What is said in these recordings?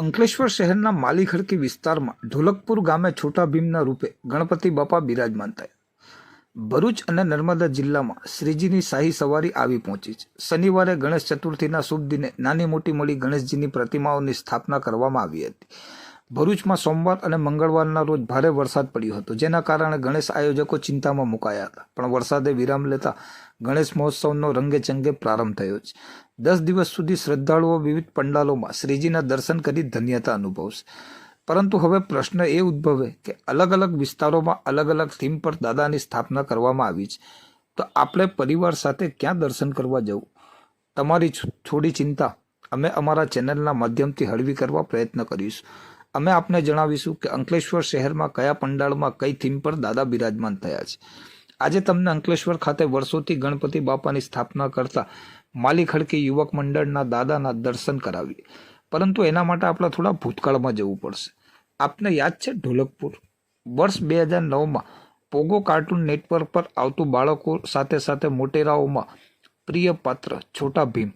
અંકલેશ્વર શહેરના માલીખડકી વિસ્તારમાં ઢોલકપુર ગામે છોટા ભીમના રૂપે ગણપતિ બાપા બિરાજમાન થયા. ભરૂચ અને નર્મદા જિલ્લામાં શ્રીજીની શાહી સવારી આવી પહોંચી છે. શનિવારે ગણેશ ચતુર્થીના શુભ દિને નાની મોટી મળી ગણેશજીની પ્રતિમાઓની સ્થાપના કરવામાં આવી હતી. ભરૂચમાં સોમવાર અને મંગળવારના રોજ ભારે વરસાદ પડ્યો હતો, જેના કારણે ગણેશ આયોજકો ચિંતામાં મુકાયા હતા. પણ વરસાદે વિરામ લેતા ગણેશ મહોત્સવનો રંગેચંગે પ્રારંભ થયો છે. દસ દિવસ સુધી શ્રદ્ધાળુઓ વિવિધ પંડાલોમાં શ્રીજીના દર્શન કરી ધન્યતા અનુભવશે. પરંતુ હવે પ્રશ્ન એ ઉદ્ભવે કે અલગ અલગ વિસ્તારોમાં અલગ અલગ થીમ પર દાદાની સ્થાપના કરવામાં આવી છે. તો આપણે પરિવાર સાથે ક્યાં દર્શન કરવા જવું? તમારી થોડી ચિંતા. અમે અમારા ચેનલના માધ્યમથી હળવી કરવા પ્રયત્ન કરીશું. અમે આપને જણાવીશું કે અંકલેશ્વર શહેરમાં કયા પંડાળમાં કઈ થીમ પર દાદા બિરાજમાન થયા છે. આજે તમને અંકલેશ્વર ખાતે વર્ષોથી ગણપતિ બાપાની સ્થાપના કરતા માલી ખડકી યુવક મંડળના દાદાના દર્શન કરાવીએ. પરંતુ એના માટે આપણે થોડા ભૂતકાળમાં જવું પડશે. આપને યાદ છે ઢોલકપુર? વર્ષ બે હજાર નવમાં પોગો કાર્ટૂન નેટવર્ક પર આવતું બાળકો સાથે સાથે મોટેરાઓમાં પ્રિય પાત્ર, છોટા ભીમ.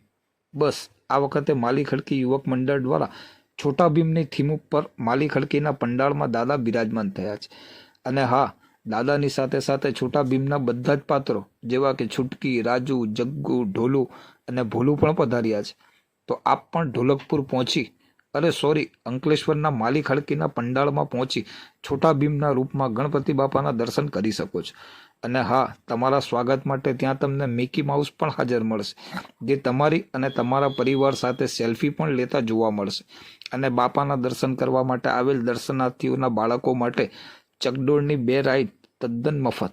બસ, આ વખતે માલી ખડકી યુવક મંડળ દ્વારા છોટા ભીમની થીમ ઉપર માલી ખડકીના પંડાળમાં દાદા બિરાજમાન થયા છે. અને હા, દાદાની સાથે સાથે છોટા ભીમના બધા જ પાત્રો જેવા કે છુટકી, રાજુ, જગ્ગુ, ઢોલુ અને ભોલું પણ પધાર્યા છે. તો આપ પણ ઢોલકપુર પહોંચી અરે સોરી અંકલેશ્વરના માલી ખડકીના પંડાળમાં પહોંચી છોટા ભીમના રૂપમાં ગણપતિ બાપાના દર્શન કરી શકો છો. અને હા, તમારા સ્વાગત માટે ત્યાં તમને મિકી માઉસ પણ હાજર મળશે, જે તમારી અને તમારા પરિવાર સાથે સેલ્ફી પણ લેતા જોવા મળશે. અને બાપાના દર્શન કરવા માટે આવેલ દર્શનાર્થીઓના બાળકો માટે ચકડોળની બે રાઈડ તદ્દન મફત.